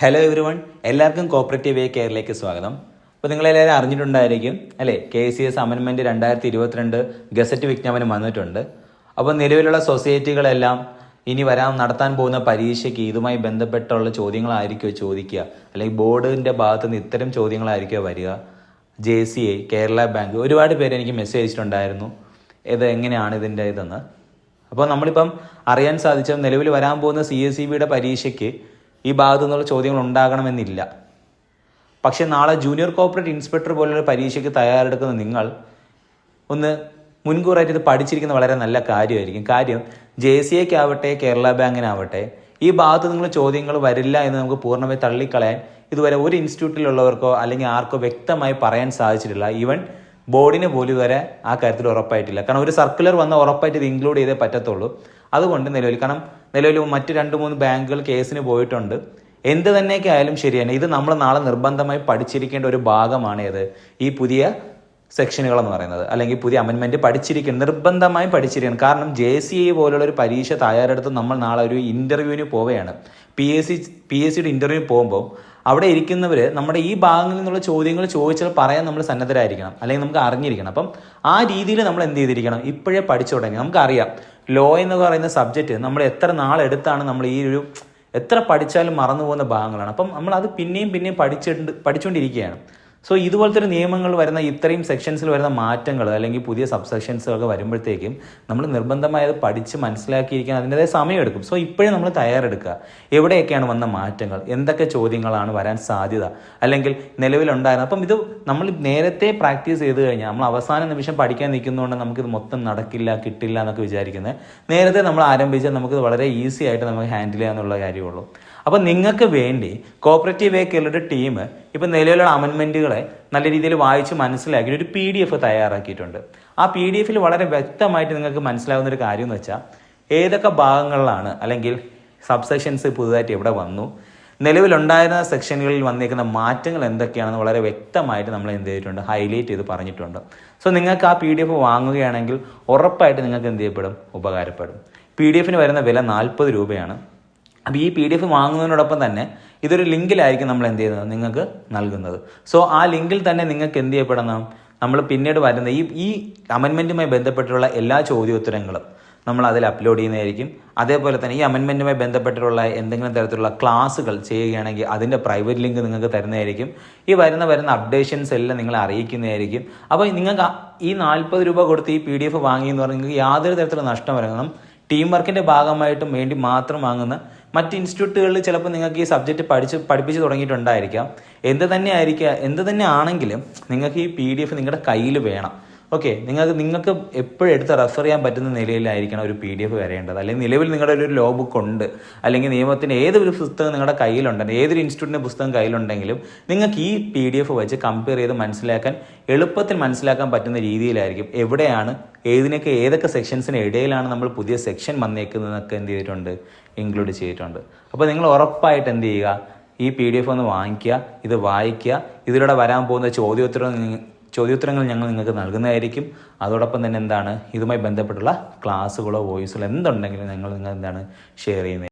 Hello everyone എല്ലാവർക്കും cooperative way കെയറിലേക്ക് സ്വാഗതം. അപ്പോൾ നിങ്ങളെല്ലാവരും അറിഞ്ഞിട്ടുണ്ടായിരിക്കും അല്ലേ? കെ സി എസ് അമൻമെന്റ് രണ്ടായിരത്തി ഇരുപത്തിരണ്ട് ഗസറ്റ് വിജ്ഞാപനം വന്നിട്ടുണ്ട്. അപ്പോൾ നിലവിലുള്ള സൊസൈറ്റികളെല്ലാം ഇനി വരാൻ നടത്താൻ പോകുന്ന പരീക്ഷയ്ക്ക് ഇതുമായി ബന്ധപ്പെട്ടുള്ള ചോദ്യങ്ങളായിരിക്കുമോ ചോദിക്കുക. അല്ലെങ്കിൽ ബോർഡിന്റെ ഭാഗത്ത് നിന്ന് ഇത്തരം ചോദ്യങ്ങളായിരിക്കുമോ വരിക. J C I Kerala bank ഒരുപാട് പേര് എനിക്ക് മെസ്സേജ് അയച്ചിട്ടുണ്ടായിരുന്നു. ഇത് എങ്ങനെയാണ് ഇതിന്റെ ഇതെന്ന്. അപ്പോൾ നമ്മളിപ്പം അറിയാൻ സാധിച്ച നിലവിൽ വരാൻ പോകുന്ന സി എസ് സി ബിയുടെ പരീക്ഷയ്ക്ക് ഈ ഭാഗത്തു നിന്നുള്ള ചോദ്യങ്ങൾ ഉണ്ടാകണമെന്നില്ല. പക്ഷെ നാളെ ജൂനിയർ കോർപ്പറേറ്റ് ഇൻസ്പെക്ടർ പോലുള്ള പരീക്ഷയ്ക്ക് തയ്യാറെടുക്കുന്ന നിങ്ങൾ ഒന്ന് മുൻകൂറായിട്ട് ഇത് പഠിച്ചിരിക്കുന്ന വളരെ നല്ല കാര്യമായിരിക്കും. കാര്യം ജെ സി എക്ക് ആവട്ടെ കേരള ബാങ്കിനാവട്ടെ ഈ ഭാഗത്ത് നിങ്ങൾ ചോദ്യങ്ങൾ വരില്ല എന്ന് നമുക്ക് പൂർണമായി തള്ളിക്കളയാൻ ഇതുവരെ ഒരു ഇൻസ്റ്റിറ്റ്യൂട്ടിലുള്ളവർക്കോ അല്ലെങ്കിൽ ആർക്കോ വ്യക്തമായി പറയാൻ സാധിച്ചിട്ടില്ല. ഈവൻ ബോർഡിന് പോലും വരെ ആ കാര്യത്തിൽ ഉറപ്പായിട്ടില്ല. കാരണം ഒരു സർക്കുലർ വന്ന ഉറപ്പായിട്ട് ഇത് ഇൻക്ലൂഡ് ചെയ്തേ പറ്റത്തുള്ളൂ. അതുകൊണ്ട് നിലവിൽ കാരണം നിലവിൽ മറ്റ് രണ്ട് മൂന്ന് ബാങ്കുകൾ കേസിന് പോയിട്ടുണ്ട്. എന്ത് തന്നെയൊക്കെ ആയാലും ശരി തന്നെ ഇത് നമ്മൾ നാളെ നിർബന്ധമായി പഠിച്ചിരിക്കേണ്ട ഒരു ഭാഗമാണ് ഏത്? ഈ പുതിയ സെക്ഷനുകൾ എന്ന് പറയുന്നത്. അല്ലെങ്കിൽ പുതിയ അമെൻമെന്റ് പഠിച്ചിരിക്കണം നിർബന്ധമായും പഠിച്ചിരിക്കണം. കാരണം ജെ സി ഐ പോലുള്ള ഒരു പരീക്ഷ തയ്യാറെടുത്ത് നമ്മൾ നാളെ ഒരു ഇന്റർവ്യൂവിന് പോവുകയാണ്. P S C P S സിയുടെ ഇന്റർവ്യൂ പോകുമ്പോൾ അവിടെ ഇരിക്കുന്നവർ നമ്മുടെ ഈ ഭാഗങ്ങളിൽ നിന്നുള്ള ചോദ്യങ്ങൾ ചോദിച്ചാൽ പറയാൻ നമ്മൾ സന്നദ്ധരായിരിക്കണം. അല്ലെങ്കിൽ നമുക്ക് അറിഞ്ഞിരിക്കണം. അപ്പം ആ രീതിയിൽ നമ്മൾ എന്ത് ചെയ്തിരിക്കണം? ഇപ്പോഴേ പഠിച്ചു തുടങ്ങി. നമുക്കറിയാം. ലോ എന്ന് പറയുന്ന സബ്ജക്റ്റ് നമ്മൾ എത്ര നാളെടുത്താണ് നമ്മൾ ഈ ഒരു എത്ര പഠിച്ചാലും മറന്നു പോകുന്ന ഭാഗങ്ങളാണ്. അപ്പം നമ്മൾ അത് പിന്നെയും പിന്നെയും പഠിച്ചിട്ടുണ്ട് പഠിച്ചുകൊണ്ടിരിക്കുകയാണ് സോ ഇതുപോലത്തെ ഒരു നിയമങ്ങൾ വരുന്ന ഇത്രയും സെക്ഷൻസിൽ വരുന്ന മാറ്റങ്ങൾ അല്ലെങ്കിൽ പുതിയ സബ് സെക്ഷൻസുകളൊക്കെ വരുമ്പോഴത്തേക്കും നമ്മൾ നിർബന്ധമായത് പഠിച്ച് മനസ്സിലാക്കിയിരിക്കാൻ അതിന്റെതായ സമയമെടുക്കും. സോ ഇപ്പോഴും നമ്മൾ തയ്യാറെടുക്കുക. എവിടെയൊക്കെയാണ് വന്ന മാറ്റങ്ങൾ? എന്തൊക്കെ ചോദ്യങ്ങളാണ് വരാൻ സാധ്യത? അല്ലെങ്കിൽ നിലവിലുണ്ടായിരുന്നത് അപ്പം ഇത് നമ്മൾ നേരത്തെ പ്രാക്ടീസ് ചെയ്ത് കഴിഞ്ഞാൽ നമ്മൾ അവസാന നിമിഷം പഠിക്കാൻ നിൽക്കുന്നതുകൊണ്ട് നമുക്കിത് മൊത്തം നടക്കില്ല കിട്ടില്ല എന്നൊക്കെ വിചാരിക്കുന്നത്. നേരത്തെ നമ്മൾ ആരംഭിച്ചാൽ നമുക്ക് വളരെ ഈസി ആയിട്ട് നമുക്ക് ഹാൻഡിൽ ചെയ്യാമെന്നുള്ള കാര്യമുള്ളൂ അപ്പോൾ നിങ്ങൾക്ക് വേണ്ടി കോപ്പറേറ്റീവ് വേക്കുകളുടെ ടീം ഇപ്പം നിലവിലുള്ള അമെൻമെന്റുകളെ നല്ല രീതിയിൽ വായിച്ച് മനസ്സിലാക്കി ഒരു പി ഡി എഫ് തയ്യാറാക്കിയിട്ടുണ്ട്. ആ പി ഡി എഫിൽ വളരെ വ്യക്തമായിട്ട് നിങ്ങൾക്ക് മനസ്സിലാവുന്ന ഒരു കാര്യം എന്ന് വെച്ചാൽ ഏതൊക്കെ ഭാഗങ്ങളിലാണ് അല്ലെങ്കിൽ സബ്സെക്ഷൻസ് പുതുതായിട്ട് എവിടെ വന്നു നിലവിലുണ്ടായിരുന്ന സെക്ഷനുകളിൽ വന്നിരിക്കുന്ന മാറ്റങ്ങൾ എന്തൊക്കെയാണെന്ന് വളരെ വ്യക്തമായിട്ട് നമ്മൾ എന്ത് ചെയ്തിട്ടുണ്ട് ഹൈലൈറ്റ് ചെയ്ത് പറഞ്ഞിട്ടുണ്ട്. സോ നിങ്ങൾക്ക് ആ പി ഡി എഫ് വാങ്ങുകയാണെങ്കിൽ ഉറപ്പായിട്ട് നിങ്ങൾക്ക് എന്ത് ചെയ്യപ്പെടും? ഉപകാരപ്പെടും. പി ഡി എഫിന് വരുന്ന വില നാൽപ്പത് രൂപയാണ്. അപ്പോൾ ഈ പി ഡി എഫ് വാങ്ങുന്നതിനോടൊപ്പം തന്നെ ഇതൊരു ലിങ്കിലായിരിക്കും നമ്മൾ എന്ത് ചെയ്യുന്നത് നിങ്ങൾക്ക് നൽകുന്നത്. സോ ആ ലിങ്കിൽ തന്നെ നിങ്ങൾക്ക് എന്ത് ചെയ്യപ്പെടണം? നമ്മൾ പിന്നീട് വരുന്ന ഈ ഈ അമെൻമെന്റുമായി ബന്ധപ്പെട്ടുള്ള എല്ലാ ചോദ്യോത്തരങ്ങളും നമ്മൾ അതിൽ അപ്ലോഡ് ചെയ്യുന്നതായിരിക്കും. അതേപോലെ തന്നെ ഈ അമെൻമെന്റുമായി ബന്ധപ്പെട്ടിട്ടുള്ള എന്തെങ്കിലും തരത്തിലുള്ള ക്ലാസ്സുകൾ ചെയ്യുകയാണെങ്കിൽ അതിന്റെ പ്രൈവറ്റ് ലിങ്ക് നിങ്ങൾക്ക് തരുന്നതായിരിക്കും. ഈ വരുന്ന വരുന്ന അപ്ഡേഷൻസ് എല്ലാം നിങ്ങളെ അറിയിക്കുന്നതായിരിക്കും. അപ്പോൾ നിങ്ങൾക്ക് ഈ നാൽപ്പത് രൂപ കൊടുത്ത് ഈ പി ഡി എഫ് വാങ്ങി എന്ന് പറഞ്ഞാൽ നിങ്ങൾക്ക് യാതൊരു തരത്തിലുള്ള നഷ്ടം വരണം ടീം വർക്കിന്റെ ഭാഗമായിട്ടും വേണ്ടി മാത്രം വാങ്ങുന്ന മറ്റ് ഇൻസ്റ്റിറ്റ്യൂട്ടുകളിൽ ചിലപ്പോൾ നിങ്ങൾക്ക് ഈ സബ്ജക്റ്റ് പഠിച്ച് പഠിപ്പിച്ച് തുടങ്ങിയിട്ടുണ്ടായിരിക്കാം. എന്ത് തന്നെ ആയിരിക്കുക എന്ത് തന്നെ ആണെങ്കിലും നിങ്ങൾക്ക് ഈ പി ഡി എഫ് നിങ്ങളുടെ കയ്യിൽ വേണം. ഓക്കെ നിങ്ങൾക്ക് നിങ്ങൾക്ക് എപ്പോഴും എടുത്ത് റെഫർ ചെയ്യാൻ പറ്റുന്ന നിലയിലായിരിക്കണം ഒരു പി ഡി എഫ് വരേണ്ടത്. അല്ലെങ്കിൽ നിലവിൽ നിങ്ങളുടെ ഒരു ലോ ബുക്ക് ഉണ്ട്. അല്ലെങ്കിൽ നിയമത്തിന് ഏതൊരു പുസ്തകം നിങ്ങളുടെ കയ്യിലുണ്ടെങ്കിൽ ഏതൊരു ഇൻസ്റ്റിറ്റ്യൂട്ടിന്റെ പുസ്തകം കയ്യിലുണ്ടെങ്കിലും നിങ്ങൾക്ക് ഈ പി ഡി എഫ് വെച്ച് കമ്പയർ ചെയ്ത് മനസ്സിലാക്കാൻ എളുപ്പത്തിൽ മനസ്സിലാക്കാൻ പറ്റുന്ന രീതിയിലായിരിക്കും എവിടെയാണ് ഏതിനൊക്കെ ഏതൊക്കെ സെക്ഷൻസിന് ഇടയിലാണ് നമ്മൾ പുതിയ സെക്ഷൻ വന്നേക്കുന്നതെന്നൊക്കെ എന്ത് ചെയ്തിട്ടുണ്ട്? ഇൻക്ലൂഡ് ചെയ്തിട്ടുണ്ട്. അപ്പോൾ നിങ്ങൾ ഉറപ്പായിട്ട് എന്ത് ചെയ്യുക? ഈ പി ഡി എഫ് ഒന്ന് വാങ്ങിക്കുക ഇത് വായിക്കുക ഇതിലൂടെ വരാൻ പോകുന്ന ചോദ്യോത്തരം ചോദ്യോത്തരങ്ങൾ ഞങ്ങൾ നിങ്ങൾക്ക് നൽകുന്നതായിരിക്കും. അതോടൊപ്പം തന്നെ എന്താണ്? ഇതുമായി ബന്ധപ്പെട്ടുള്ള ക്ലാസ്സുകളോ വോയിസുകളോ എന്തുണ്ടെങ്കിലും ഞങ്ങൾ നിങ്ങൾ എന്താണ് ഷെയർ ചെയ്യുന്നത്.